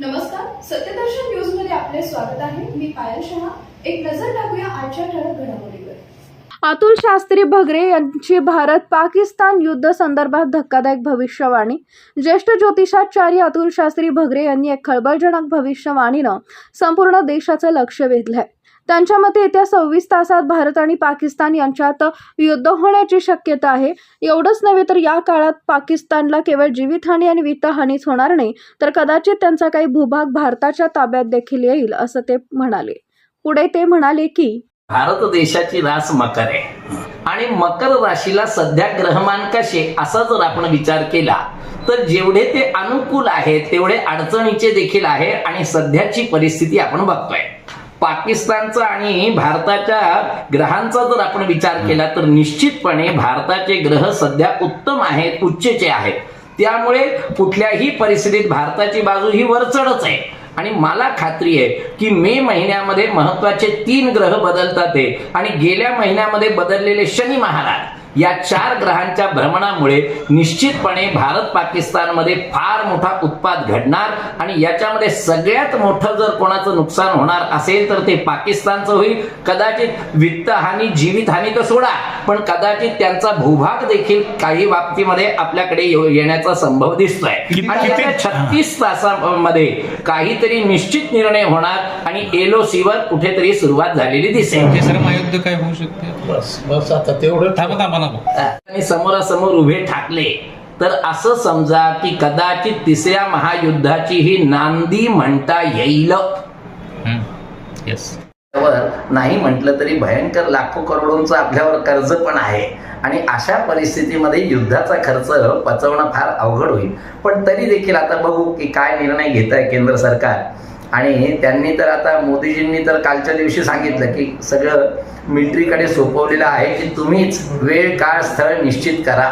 नमस्कार सत्यदर्शन न्यूजमध्ये आपले स्वागत आहे. मी पायल शहा. एक नजर टाकूया आजच्या ठळक घडामोडीवर. अतुल शास्त्री भगरे यांची भारत पाकिस्तान युद्ध संदर्भात धक्कादायक भविष्यवाणी. ज्येष्ठ ज्योतिषाचार्य अतुल शास्त्री भगरे यांनी एक खळबळजनक भविष्यवाणीनं संपूर्ण देशाचं लक्ष वेधलंय. त्यांच्या मते येत्या सव्वीस तासात भारत आणि पाकिस्तान यांच्यात युद्ध होण्याची शक्यता आहे. एवढंच नव्हे तर या काळात पाकिस्तानला केवळ जीवितहानी आणि वित्तहानीच होणार नाही तर कदाचित त्यांचा काही भूभाग भारताच्या ताब्यात देखील येईल असं ते म्हणाले. पुढे ते म्हणाले की भारत देशाची रास मकर आहे. आणि मकर राशीला सध्या ग्रहमान कसे असा जर आपण विचार केला तर जेवढे ते अनुकूल आहेत तेवढे अडचणीचे देखील आहे आणि सध्याची परिस्थिती आपण बघतोय. पाकिस्तानचा आणि भारताच्या ग्रहांचा जर आपण विचार केला तर निश्चितपणे भारताचे ग्रह सध्या उत्तम आहेत उच्चचे आहेत. त्यामुळे कुठल्याही परिस्थितीत भारताची बाजू ही वरचढच आहे. आणि मला खात्री आहे की मे महिन्यामध्ये महत्त्वाचे तीन ग्रह बदलतात आहे आणि गेल्या महिन्यामध्ये बदललेले शनी महाराज. या चार ग्रहांच्या भ्रमणामुळे निश्चितपणे भारत पाकिस्तानमध्ये फार मोठा उत्पाद घडणार आणि याच्यामध्ये सगळ्यात मोठं जर कोणाचं नुकसान होणार असेल तर ते पाकिस्तानचं होईल. कदाचित वित्तहानी जीवितहानी तर सोडा पण कदाचित त्यांचा भूभाग देखील काही बाबतीमध्ये आपल्याकडे येण्याचा संभव दिसतोय. आणि छत्तीस तासामध्ये काहीतरी निश्चित निर्णय होणार आणि एलओसी वर कुठेतरी सुरुवात झालेली दिसेल. काय होऊ शकते? बस बस आता तेवढं थांबा नको आणि समोरासमोर उभे ठाकले. तर असं समजा की कदाचित तिसऱ्या महायुद्धाची ही नांदी म्हणता येईल. नाही म्हटलं तरी भयंकर लाखो करोडोंचं आपल्यावर कर्ज पण आहे. आणि अशा परिस्थितीमध्ये युद्धाचा खर्च पचवणं फार अवघड होईल. पण तरी देखील आता बघू की काय निर्णय घेत आहे केंद्र सरकार. आणि त्यांनी तर आता मोदीजींनी तर कालच्या दिवशी सांगितलं की सगळं मिलिटरीकडे सोपवलेलं आहे की तुम्हीच वेळ काळ स्थळ निश्चित करा.